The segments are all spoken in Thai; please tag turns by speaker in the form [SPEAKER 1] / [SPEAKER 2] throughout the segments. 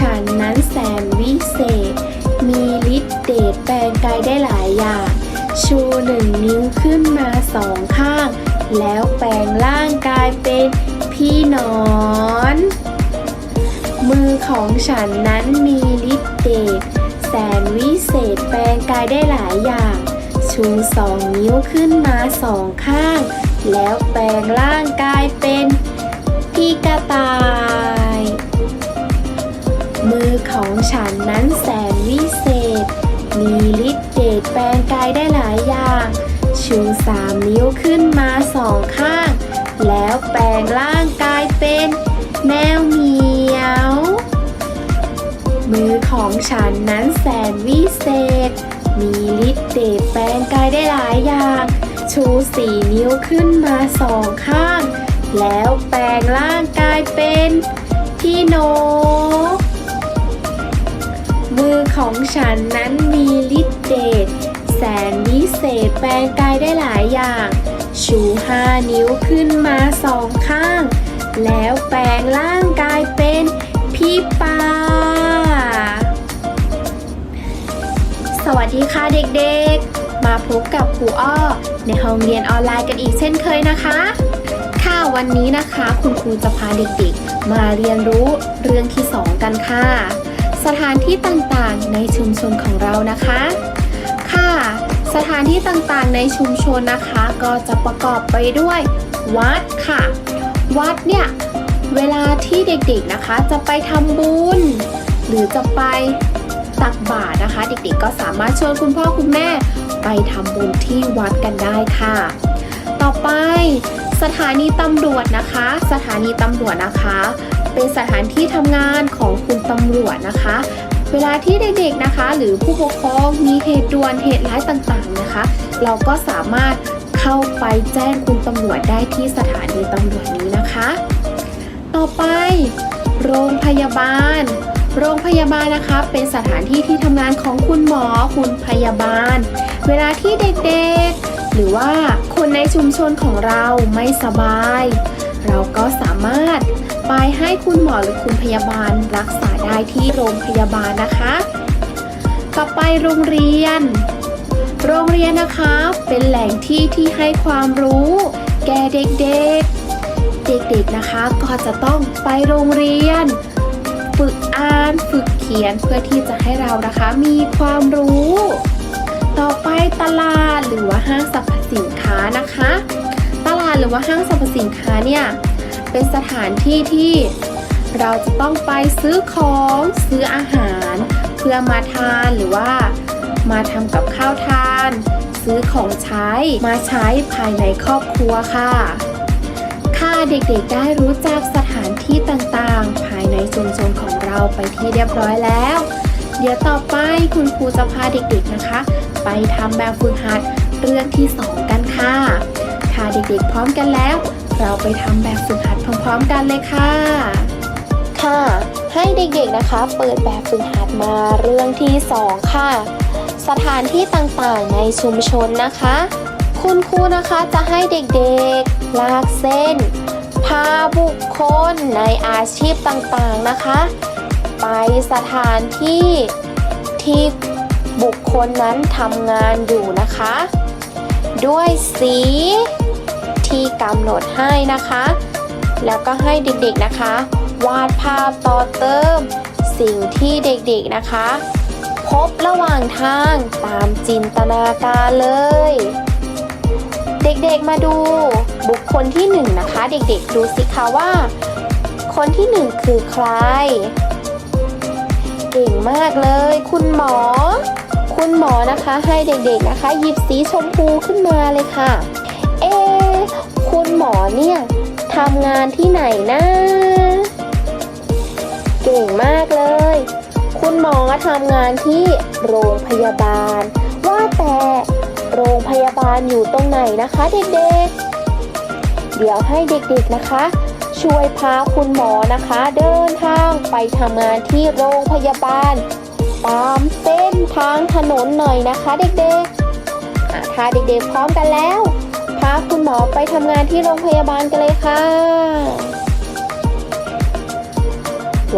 [SPEAKER 1] ฉันนั้นแสนวิเศษ มีฤทธิ์เดชแปลงกายได้หลายอย่าง ชูหนึ่งนิ้วขึ้นมาสองข้าง แล้วแปลงร่างกายเป็นพี่นอน มือของฉันนั้นมีฤทธิ์เดชแสนวิเศษแปลงกายได้หลายอย่าง ชูสองนิ้วขึ้นมาสองข้าง แล้วแปลงร่างกายเป็นพี่กระต่าย มือของฉันนั้นแสนวิเศษ มีฤทธิ์เดชแปลงกายได้หลายอย่าง ชูสามนิ้วขึ้นมาสองข้าง แล้วแปลงร่างกายเป็นแมวเหมียว มือของฉันนั้นแสนวิเศษ มีฤทธิ์เดชแปลงกายได้หลายอย่าง ชูสี่นิ้วขึ้นมาสองข้าง แล้วแปลงร่างกายเป็นพี่นก มือของฉันนั้นมีฤทธิ์เดชแสนวิเศษแปลงกายได้หลายอย่าง ชูห้านิ้วขึ้นมาสองข้าง แล้วแปลงร่างกายเป็นพี่ปลาสวัสดีค่ะเด็กๆ มาพบกับครูอ้อ ในห้องเรียนออนไลน์กันอีกเช่นเคยนะคะ ค่ะวันนี้นะคะคุณครูจะพาเด็กๆ มาเรียนรู้เรื่องที่ 2 กันค่ะ สถานที่ต่างๆ ในชุมชนของเรานะคะ ค่ะ สถานที่ต่างๆ ในชุมชนนะคะ ก็จะประกอบไปด้วย วัดค่ะ วัดเนี่ย เวลาที่เด็กๆนะคะจะไปทำบุญ หรือจะไปตักบาตรนะคะ เด็กๆก็สามารถชวนคุณพ่อคุณแม่ไปทำบุญที่วัดกันได้ค่ะ ต่อไปสถานีตำรวจนะคะ สถานีตำรวจนะคะ เป็นสถานที่ทำงานของคุณตำรวจนะคะ เวลาที่เด็กๆนะคะ หรือผู้ปกครองมีเหตุด่วนเหตุร้ายต่างๆนะคะ เราก็สามารถเข้าไปแจ้งคุณตำรวจได้ที่สถานีตำรวจนี้นะคะ ต่อไป โรงพยาบาล โรงพยาบาลนะคะเป็นสถานที่ที่ทำงานของคุณหมอคุณพยาบาล เวลาที่เด็กๆ หรือว่าคนในชุมชนของเราไม่สบาย เราก็สามารถไปให้คุณหมอหรือคุณพยาบาลรักษาได้ที่โรงพยาบาลนะคะ ต่อไปโรงเรียน โรงเรียนนะคะเป็นแหล่งที่ที่ให้ความรู้ แก่เด็กๆ เด็กๆนะคะก็จะต้องไปโรงเรียน ฝึกอ่านฝึกเขียนเพื่อที่จะให้เรานะคะมีความรู้ ต่อไปตลาดหรือว่าห้างสรรพสินค้านะคะ ตลหรือว่าห้างสรรพสินค้าเนี่ยเป็นสถานที่ที่เราจะต้องไปซื้อของซื้ออาหาร เพื่อมาทานหรือว่า มาทำกับข้าวทาน ซื้อของใช้มาใช้ภายในครอบครัวค่ะค่ะเด็กๆได้รู้จักสถานที่ต่างๆ ภายในชุมชนของเราไปที่เรียบร้อยแล้ว เดี๋ยวต่อไปคุณครูจะพาเด็กๆนะคะ ไปทำแบบฝึกหัดเรื่องที่ 2 กันค่ะ ค่ะเด็กๆพร้อมกันแล้ว เราไปทำแบบฝึกหัดพร้อมๆกันเลยค่ะ ค่ะ ให้เด็กๆนะคะ เปิดแบบฝึกหัดมาเรื่องที่ 2 ค่ะ สถานที่ต่างๆในชุมชนนะคะ คุณครูนะคะจะให้เด็กๆ ลากเส้น พาบุคคลในอาชีพต่างๆนะคะ ไปสถานที่ที่บุคคลนั้นทำงานอยู่นะคะ ด้วยสี ที่กำหนดให้นะคะ แล้วก็ให้เด็กๆนะคะ วาดภาพต่อเติม สิ่งที่เด็กๆนะคะ พบระหว่างทางตามจินตนาการเลย เด็กๆมาดูบุคคลที่หนึ่งนะคะ เด็กๆดูสิคะว่า คนที่หนึ่งคือใคร เก่งมากเลย คุณหมอคุณหมอนะคะให้เด็กๆนะคะ หยิบสีชมพูขึ้นมาเลยค่ะ เอะ คุณหมอเนี่ยทำงานที่ไหนนะเก่งมากเลย คุณหมอทำงานที่โรงพยาบาล ว่าแต่โรงพยาบาลอยู่ตรงไหนนะคะเด็กๆ เดี๋ยวให้เด็กๆนะคะ ช่วยพาคุณหมอนะคะ เดินทางไปทำงานที่โรงพยาบาล ตามเส้นทางถนนหน่อยนะคะเด็กๆถ้าเด็กๆพร้อมกันแล้ว พาคุณหมอไปทำงานที่โรงพยาบาลกันเลยค่ะ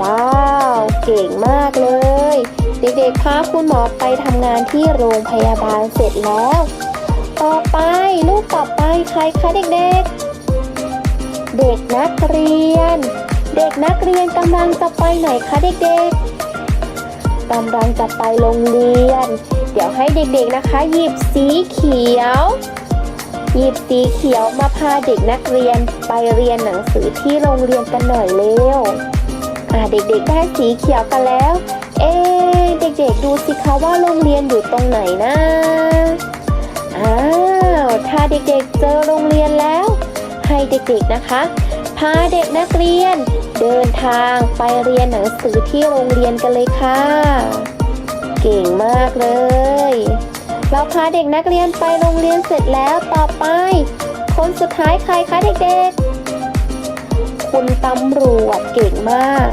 [SPEAKER 1] ว้าว เก่งมากเลย เด็กๆพาคุณหมอไปทำงานที่โรงพยาบาลเสร็จแล้ว ต่อไปลูกต่อไปใครคะเด็กๆ เด็กนักเรียน เด็กนักเรียนกำลังจะไปไหนคะเด็กๆกำลังจะไปโรงเรียน เดี๋ยวให้เด็กๆนะคะ หยิบสีเขียว หยิบสีเขียวมาพาเด็กนักเรียนไปเรียนหนังสือที่โรงเรียนกันหน่อยเร็วอ่าเด็กๆได้สีเขียวกันแล้ว เอ๊เด็กๆดูสิคะว่าโรงเรียนอยู่ตรงไหนนะอ้าวถ้าเด็กๆเจอโรงเรียนแล้ว ให้เด็กๆนะคะ พาเด็กนักเรียน เดินทางไปเรียนหนังสือที่โรงเรียนกันเลยค่ะ เก่งมากเลย เราพาเด็กนักเรียนไปโรงเรียนเสร็จแล้วต่อไป คนสุดท้ายใครคะเด็กๆ คุณตำรวจเก่งมาก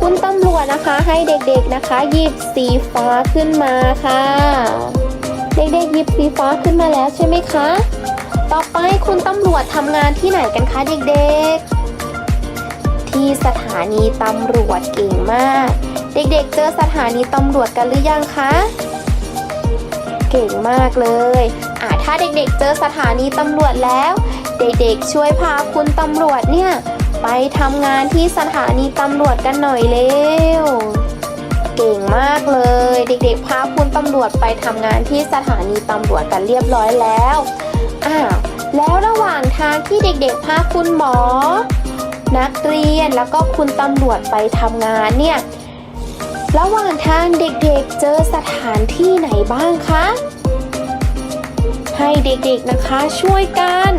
[SPEAKER 1] คุณตำรวจนะคะให้เด็กๆนะคะหยิบสีฟ้าขึ้นมาค่ะ เด็กๆหยิบสีฟ้าขึ้นมาแล้วใช่ไหมคะ ต่อไปคุณตำรวจทำงานที่ไหนกันคะเด็กๆที่สถานีตำรวจเก่งมาก เด็กๆเจอสถานีตำรวจกันหรือยังคะ เก่งมากเลยอ่าถ้าเด็กๆ เจอสถานีตำรวจแล้ว เด็กๆ ช่วยพาคุณตำรวจเนี่ย ไปทำงานที่สถานีตำรวจกันหน่อยเร็ว เก่งมากเลย เด็กๆ พาคุณตำรวจไปทำงานที่สถานีตำรวจกันเรียบร้อยแล้วอ้าวแล้วระหว่างทางที่เด็กๆ พาคุณหมอ นักเรียนแล้วก็คุณตำรวจไปทำงานเนี่ย ระหว่างทางเด็กๆเจอสถานที่ไหนบ้างคะ ให้เด็กๆนะคะช่วยกัน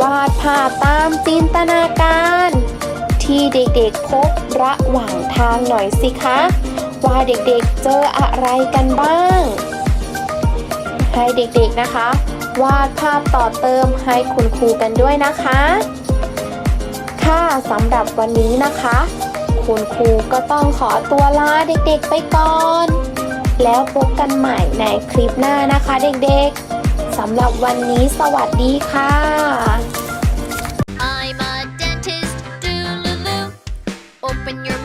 [SPEAKER 1] วาดภาพตามจินตนาการ ที่เด็กๆพบระหว่างทางหน่อยสิคะ ว่าเด็กๆเจออะไรกันบ้าง ให้เด็กๆนะคะ วาดภาพต่อเติมให้คุณครูกันด้วยนะคะ ค่ะสำหรับวันนี้นะคะ คุณครูก็ต้องขอตัวลาเด็กๆไปก่อน แล้วพบกันใหม่ในคลิปหน้านะคะเด็กๆสำหรับวันนี้สวัสดีค่ะ
[SPEAKER 2] I'm a dentist, do-loo-loo. Open your.